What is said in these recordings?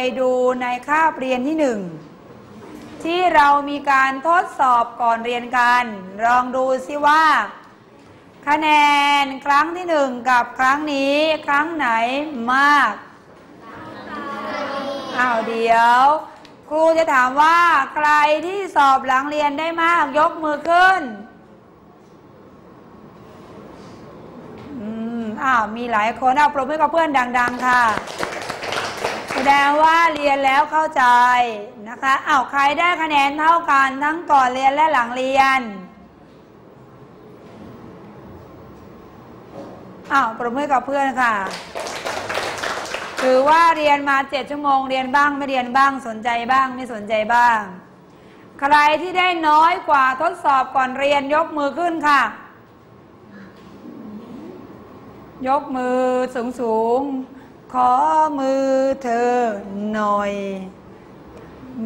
ดไปดูในคาบเรียนที่หนึ่งที่เรามีการทดสอบก่อนเรียนกันลองดูซิว่า คะแนนครั้งที่หนึ่งกับครั้งนี้ครั้งไหนมากอ้าวเดี๋ยว ครูจะถามว่าใครที่สอบหลังเรียนได้มากยกมือขึ้นอืมอ้าวมีหลายคนเอาปรบมือกับเพื่อนดัง ๆ ค่ะ ดงว่าเรียนแล้วเข้าใจนะคะอ้าวใครได้คะแนนเท่ากันทั้งก่อนเรียนและหลังเรียนอ้าวปรบมือกับเพื่อนค่ะ ถือว่าเรียนมาเจ็ดชั่วโมงเรียนบ้างไม่เรียนบ้างสนใจบ้างไม่สนใจบ้าง ใครที่ได้น้อยกว่าทดสอบก่อนเรียนยกมือขึ้นค่ะ ยกมือสูงสูง ขอมือเธอหน่อย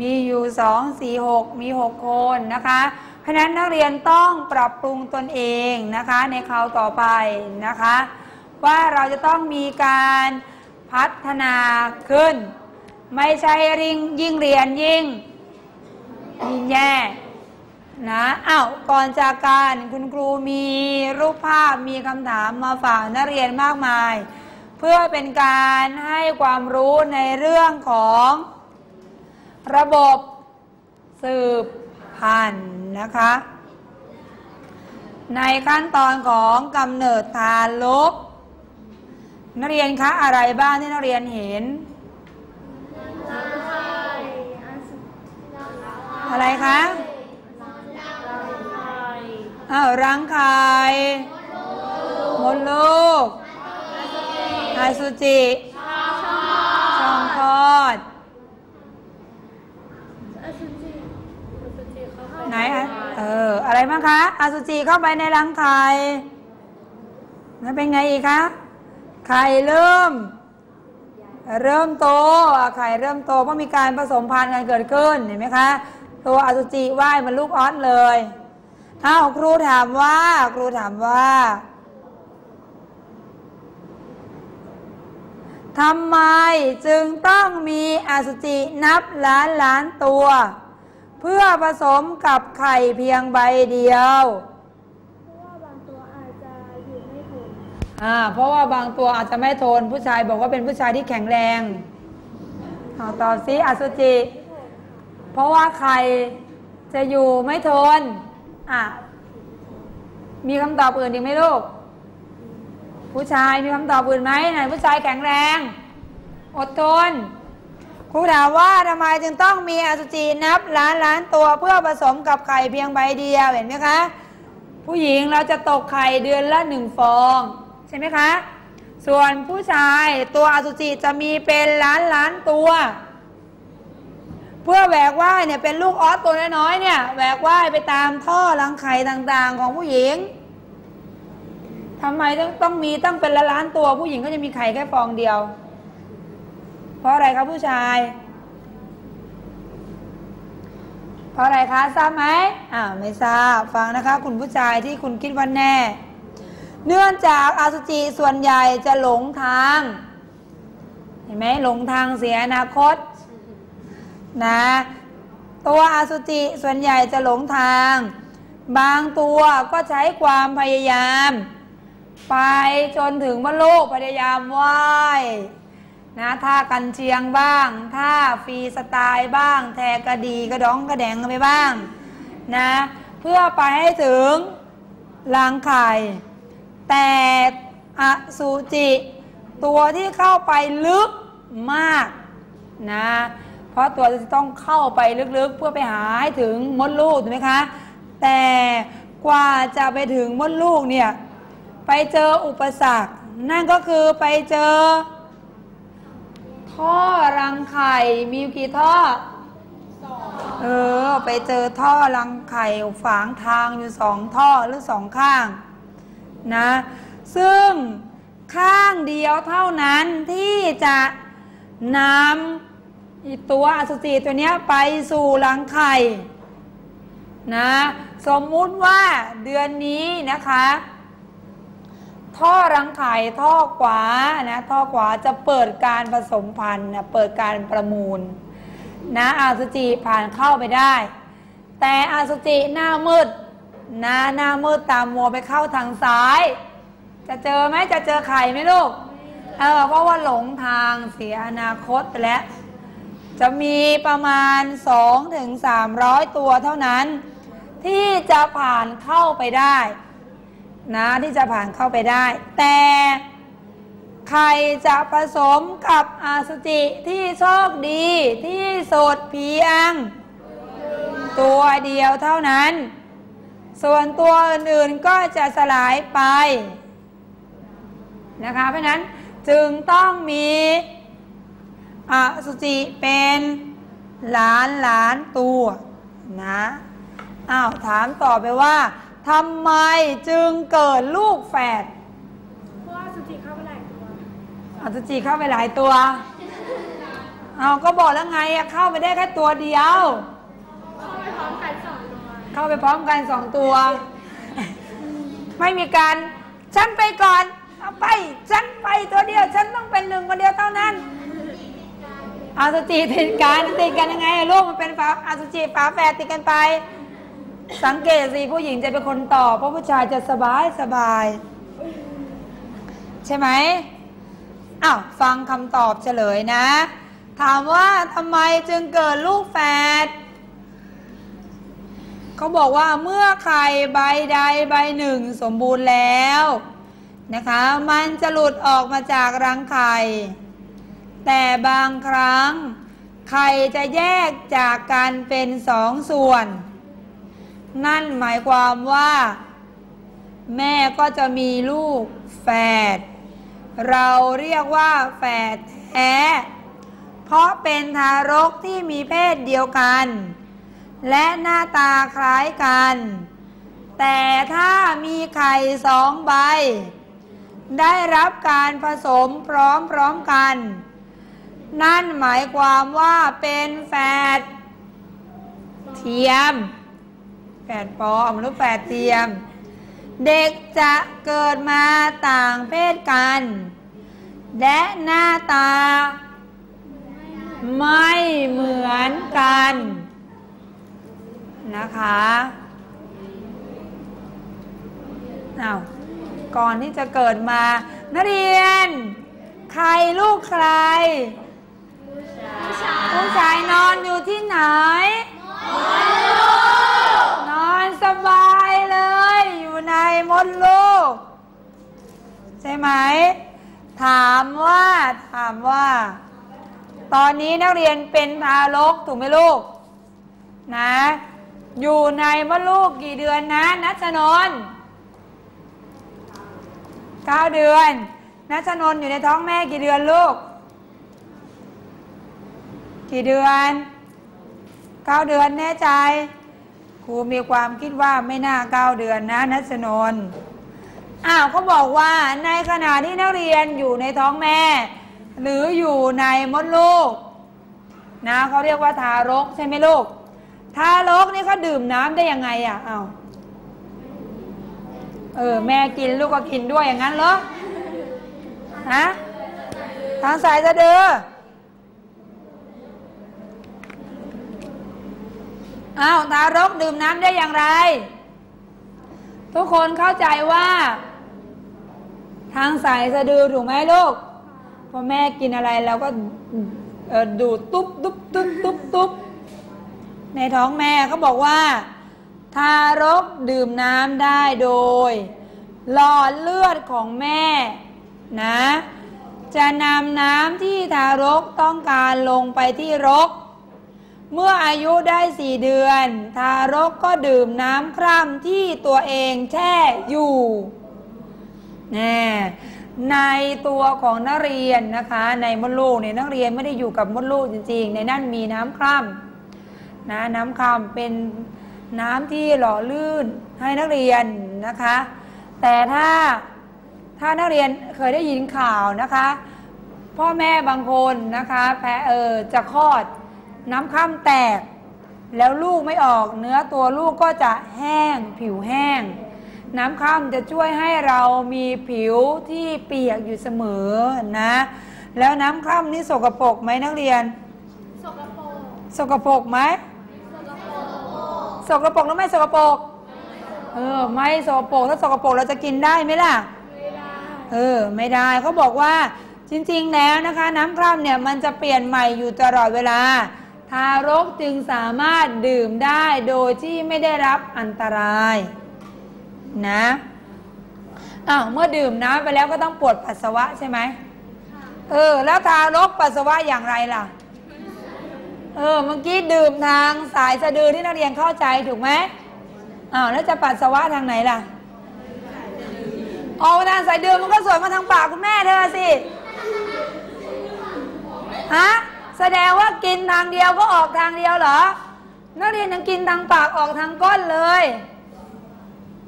มีอยู่สองสี่หกมีหกคนนะคะ เพราะนั้นนักเรียนต้องปรับปรุงตนเองนะคะในคราวต่อไปนะคะ ว่าเราจะต้องมีการพัฒนาขึ้น ไม่ใช่ริงยิ่งเรียนยิ่งยิ่งแย่นะอ้าวก่อนจากการคุณครูมีรูปภาพมีคำถามมาฝากนักเรียนมากมาย พื่อเป็นการให้ความรู้ในเรื่องของระบบสืบพันธุ์นะคะ ในขั้นตอนของกำเนิดทารกนักเรียนคะอะไรบ้างที่นักเรียนเห็น อะไรคะอ้าวรังไข่มดลูก อสุจิช่องคลอดไหนอะเออ อะไรบ้างคะ อสุจิเข้าไปในรังไข่แล้วเป็นไงอีกคะ ไข่เริ่ม เริ่มโตอะไข่เริ่มโตเพราะมีการผสมพันธุ์กันเกิดขึ้น เห็นไหมคะ ตัวอสุจิว่ายเหมันลูกออสเลย อ้าวครูถามว่า ครูถามว่า ทำไมจึงต้องมีอสุจินับล้านล้านตัว เพื่อผสมกับไข่เพียงใบเดียวเพราะว่าบางตัวอาจจะอยู่ไม่ถึงอ่าเพราะว่าบางตัวอาจจะไม่ทนผู้ชายบอกว่าเป็นผู้ชายที่แข็งแรงเอาต่อซิอสุจิ เพราะว่าใครจะอยู่ไม่ทนอะมีคำตอบอื่นอีกไหมลูก ผู้ชายมีคำตอบอื่นไหมไหนผู้ชายแข็งแรง อดทนครูถามว่าทำไมจึงต้องมีอสุจินับล้านล้านตัวเพื่อผสมกับไข่เพียงใบเดียวเห็นไหมคะ ผู้หญิงเราจะตกไข่เดือนละหนึ่งฟอง ใช่ไหมคะ ส่วนผู้ชายตัวอสุจิจะมีเป็นล้านล้านตัว เพื่อแหวกว่ายเนี่ยเป็นลูกออสตัวน้อยๆเนี่ยแหวกว่ายไปตามท่อรังไข่ต่างๆ ของผู้หญิง ทำไมต้องต้องมีตั้งเป็นละล้านตัวผู้หญิงก็จะมีไข่แค่ฟองเดียว เพราะอะไรครับผู้ชาย เพราะอะไรคะทราบไหมอ่าวไม่ทราบฟังนะคะ คุณผู้ชายที่คุณคิดว่าแน่ เนื่องจากอสุจิส่วนใหญ่จะหลงทาง เห็นไหมหลงทางเสียอนาคต นะตัวอสุจิส่วนใหญ่จะหลงทาง บางตัวก็ใช้ความพยายาม ไปจนถึงว่าโลกพยายามว่ายนะท่ากันเชียงบ้าง ท่าฟรีสไตล์บ้าง แทกระดีกระดองกระแดงไปบ้างนะเพื่อไปให้ถึงรังไข่ แต่อสุจิ ตัวที่เข้าไปลึกมากนะเพราะตัวจะต้องเข้าไปลึกๆ เพื่อไปหาให้ถึงมดลูกถูกไหมคะ แต่กว่าจะไปถึงมดลูกเนี่ย ไปเจออุปสรรค นั่นก็คือไปเจอ ท่อรังไข่ มีกี่ท่อเออ ไปเจอท่อรังไข่ฝางทางอยู่สองท่อหรือสองข้างนะ ซึ่งข้างเดียวเท่านั้นที่จะนำอีตัวอสุจิตัวเนี้ยไปสู่รังไข่นะ สมมุติว่าเดือนนี้นะคะ ท่อรังไข่ท่อขวานะท่อขวาจะเปิดการผสมพันธุ์นะเปิดการประมูลนะอาสุจิผ่านเข้าไปได้ แต่อาสุจิหน้ามืดนะหน้ามืดตามมัวไปเข้าทางซ้าย จะเจอไหมจะเจอไข่ไหมลูกเออเพราะว่าหลงทางเสียอนาคตไปแล้ว จะมีประมาณ2ถึง300 ตัวเท่านั้น ที่จะผ่านเข้าไปได้ นะที่จะผ่านเข้าไปได้ แต่ใครจะผสมกับอาสุจิที่โชคดีที่สุดเพียง ตัวเดียวเท่านั้น ส่วนตัวอื่นๆก็จะสลายไปนะคะเพราะฉะนั้นจึงต้องมีอสุจิเป็นหลานหลานตัวนะอ้าวถามต่อไปว่า ทำไมจึงเกิดลูกแฝดเพราะว่าสุจิเข้าไปหลายตัวอสุจิเข้าไปหลายตัวเอาก็บอกแล้วไงอะเข้าไปได้แค่ตัวเดียว เข้าไปพร้อมกันสองตัวเข้าไปพร้อมกันสองตัว ไม่มีการฉันไปก่อนเอาไปฉันไปตัวเดียว ฉันต้องเป็นหนึ่งคนเดียวเท่านั้นอาสุจิติดกันติดกันยังไงอะลูกมันเป็นฝาอาสุจิฝาแฝดติดกันไป สังเกตสิผู้หญิงจะเป็นคนตอบเพราะผู้ชายจะสบายสบาย ใช่ไหมอ้าวฟังคำตอบเฉลยนะ ถามว่าทำไมจึงเกิดลูกแฝดเขาบอกว่าเมื่อไข่ใบใดใบหนึ่งสมบูรณ์แล้วนะคะ มันจะหลุดออกมาจากรังไข่ แต่บางครั้ง ไข่จะแยกจากกันเป็นสองส่วน นั่นหมายความว่า แม่ก็จะมีลูกแฝด เราเรียกว่าแฝดแท้ เพราะเป็นทารกที่มีเพศเดียวกัน และหน้าตาคล้ายกัน แต่ถ้ามีไข่สองใบ ได้รับการผสมพร้อมๆกัน นั่นหมายความว่าเป็นแฝดเทียม แฝดปลอมหรือแฝดเทียม เด็กจะเกิดมาต่างเพศกัน และหน้าตา ไม่เหมือนกัน นะคะอา้าวก่อนที่จะเกิดมา นักเรียน ใครลูกใคร ผู้ชายนอนอยู่ที่ไหนนอน สบายเลย อยู่ในมดลูก ใช่ไหม ถามว่า ถามว่า ตอนนี้นักเรียนเป็นทารกถูกไหมลูก นะ อยู่ในมดลูกกี่เดือนนะนัชนนเก้าเดือนนัชนนอยู่ในท้องแม่กี่เดือนลูก กี่เดือนเก้าเดือนแน่ใจ ครูมีความคิดว่าไม่น่าเก้าเดือนนะนัชนนอ้าวเขาบอกว่าในขณะที่นักเรียนอยู่ในท้องแม่ หรืออยู่ในมดลูกนะเขาเรียกว่าทารกใช่ไหมลูก ทารกนี่เขาดื่มน้ำได้ยังไงอะเอ้าเออแม่กินลูกก็กินด้วยอย่างนั้นเหรอฮะทางสายสะดือ อ้าวทารกดื่มน้ำได้อย่างไร ทุกคนเข้าใจว่า ทางสายสะดือถูกไหมลูกพอแม่กินอะไรเราก็ดูดตุ๊บตุ๊บตุ๊บตุ๊บตุ๊บในท้องแม่เขาบอกว่า ทารกดื่มน้ำได้โดย หลอดเลือดของแม่นะ จะนำน้ำที่ทารกต้องการลงไปที่รก เมื่ออายุได้สี่เดือน ทารกก็ดื่มน้ำคร่ำที่ตัวเองแช่อยู่แน่ในตัวของนักเรียนนะคะ ในมดลูกเนี่ยนักเรียนไม่ได้อยู่กับมดลูกจริง ๆ ในนั้นมีน้ำคร่ำนะน้ำคร่ำเป็นน้ำที่หล่อลื่นให้นักเรียนนะคะ แต่ถ้าถ้านักเรียนเคยได้ยินข่าวนะคะ พ่อแม่บางคนนะคะแพ้เออจะคลอด น้ำคร่ำแตก แล้วลูกไม่ออก เนื้อตัวลูกก็จะแห้ง ผิวแห้ง น้ำคร่ำจะช่วยให้เรามีผิวที่เปียกอยู่เสมอนะ แล้วน้ำคร่ำนี่สกปรกไหมนักเรียน สกปรกสกปรกไหมสกปรกสกปรกหรือไม่สกปรกเออไม่สกปรกถ้าสกปรกเราจะกินได้ไหมล่ะไม่ได้เออไม่ได้เขาบอกว่าจริงๆแล้วนะคะ น้ำคร่ำเนี่ยมันจะเปลี่ยนใหม่อยู่ตลอดเวลา ทารกจึงสามารถดื่มได้โดยที่ไม่ได้รับอันตรายนะอ้าวเมื่อดื่มน้ำไปแล้วก็ต้องปวดปัสสาวะใช่ไหมเออ แล้วทารกปัสสาวะอย่างไรล่ะ เออ เมื่อกี้ดื่มทางสายสะดือที่นักเรียนเข้าใจถูกไหมอ้าวแล้วจะปัสสาวะทางไหนล่ะออกมาทางสายเดือมันก็สวนมาทางปากคุณแม่เธอสิ ฮะ แสดงว่ากินทางเดียวก็ออกทางเดียวเหรอ นักเรียนยังกินทางปากออกทางก้นเลย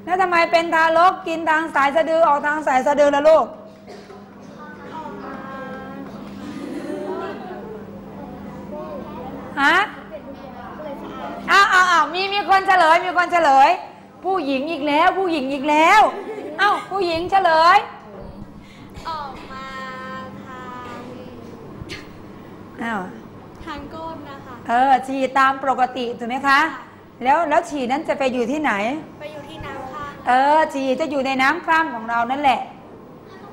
แล้วทำไมเป็นทารกกินทางสายสะดือออกทางสายสะดือละลูก ฮะอ้าวอ้าวอ้าวมีมีคนเฉลยมีคนเฉลย ผู้หญิงอีกแล้ว ผู้หญิงอีกแล้ว เอ้าผู้หญิงเฉลย อ้าวทางก้นนะคะ เออฉี่ตามปกติถูกไหมคะ แล้วแล้วฉี่นั้นจะไปอยู่ที่ไหน ไปอยู่ที่น้ำข้างเออฉี่จะอยู่ในน้ำคร่ำของเรานั่นแหละ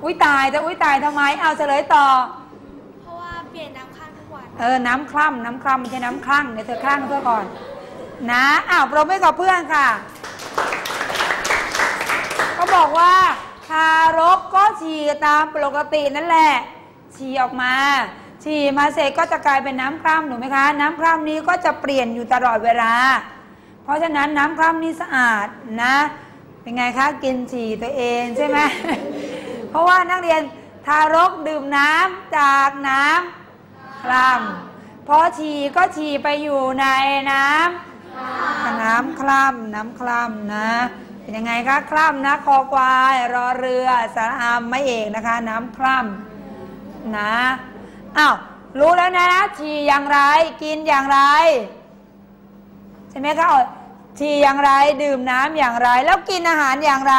อุ้ยตายจะอุ้ยตายทำไม เอาเฉลยต่อ เพราะว่าเปลี่ยนน้ำข้างทุกวัน เออ น้ำคร่ำน้ำคร่ำไม่ใช่น้ำคลั่งเดี๋ยวเธอคลั่งเพื่อก่อน นะอ้าวปรบมือกับเพื่อนค่ะก็บอกว่าทารกก็ฉี่ตามปกตินั่นแหละฉี่ออกมา ฉี่มาเสร็จก็จะกลายเป็นน้ำคร่ำถูกไหมคะ น้ำคร่ำนี้ก็จะเปลี่ยนอยู่ตลอดเวลา เพราะฉะนั้นน้ำคร่ำนี้สะอาดนะ เป็นไงคะกินฉี่ตัวเองใช่ไหมเพราะว่านักเรียนทารกดื่มน้ำจากน้ำคล่ำพอฉี่ก็ฉี่ไปอยู่ในน้ำน้ำคล่ำน้ำคล่ำนะเป็นยังไงคะคล่ำนะคอควายรอเรือสารอามไม่เอกนะคะ น้ำคล่ำนะ อ้าวรู้แล้วนะฉี่อย่างไร กินอย่างไร ใช่ไหมคะเอาฉี่อย่างไร ดื่มน้ำอย่างไร แล้วกินอาหารอย่างไร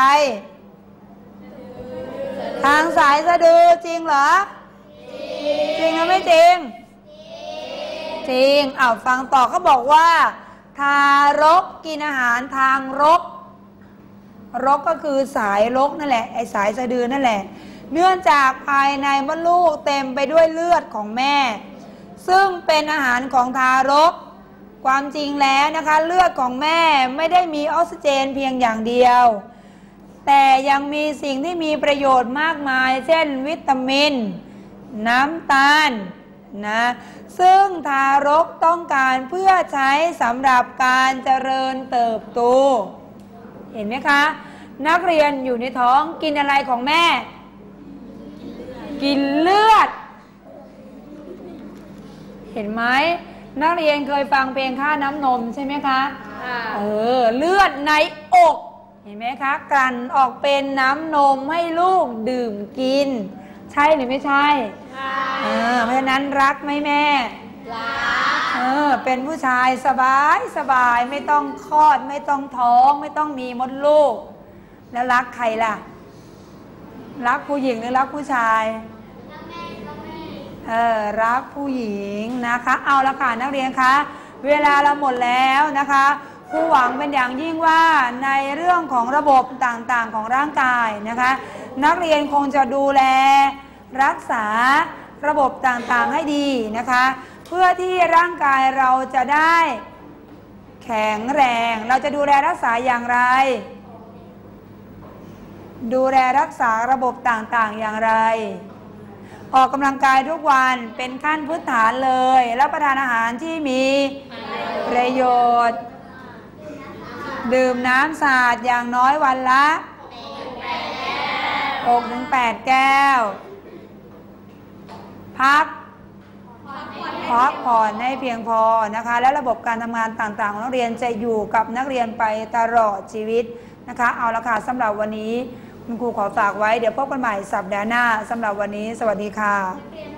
ทางสายสะดือจริงเหรอ จริงหรือไม่จริง จริงอ้าวฟังต่อเขาบอกว่า ทารกกินอาหารทางรก รกก็คือสายรกนั่นแหละไอสายสะดือนั่นแหละ เนื่องจากภายในมดลูกเต็มไปด้วยเลือดของแม่ ซึ่งเป็นอาหารของทารก ความจริงแล้วนะคะ เลือดของแม่ไม่ได้มีออกซิเจนเพียงอย่างเดียว แต่ยังมีสิ่งที่มีประโยชน์มากมาย เช่น วิตามิน น้ำตาลนะซึ่งทารกต้องการเพื่อใช้สำหรับการเจริญเติบโต เห็นไหมคะ นักเรียนอยู่ในท้องกินอะไรของแม่ กินเลือด เห็นไหมนักเรียนเคยฟังเพลงค่าน้ำนมใช่ไหมคะเออเลือดในอก เห็นไหมคะกลั่นออกเป็นน้ำนมให้ลูกดื่มกิน ใช่หรือไม่ใช่เออเพราะฉะนั้นรักไหมแม่เออเป็นผู้ชายสบายสบายไม่ต้องคลอดไม่ต้องท้อง ไม่ต้องมีมดลูก แล้วรักใครล่ะ รักผู้หญิงหรือรักผู้ชาย เออรักผู้หญิงนะคะ เอาละค่ะนักเรียนคะเวลาเราหมดแล้วนะคะผู้หวังเป็นอย่างยิ่งว่าในเรื่องของระบบต่างๆของร่างกายนะคะ นักเรียนคงจะดูแล รักษาระบบต่างๆให้ดีนะคะ เพื่อที่ร่างกายเราจะได้ แข็งแรง เราจะดูแลรักษาอย่างไร ดูแลรักษาระบบต่างๆอย่างไร ออกกำลังกายทุกวันเป็นขั้นพื้นฐานเลยรับประทานอาหารที่มีประโยชน์ ดื่มน้ำสะอาดอย่างน้อยวันละ6ถึง8แก้ว พักพักผ่อนให้เพียงพอนะคะ และระบบการทำงานต่างๆ ของนักเรียนจะอยู่กับนักเรียนไปตลอดชีวิตนะคะ เอาละค่ะสำหรับวันนี้ คุณครูขอฝากไว้เดี๋ยวพบกันใหม่สัปดาห์หน้าสำหรับวันนี้ สวัสดีค่ะ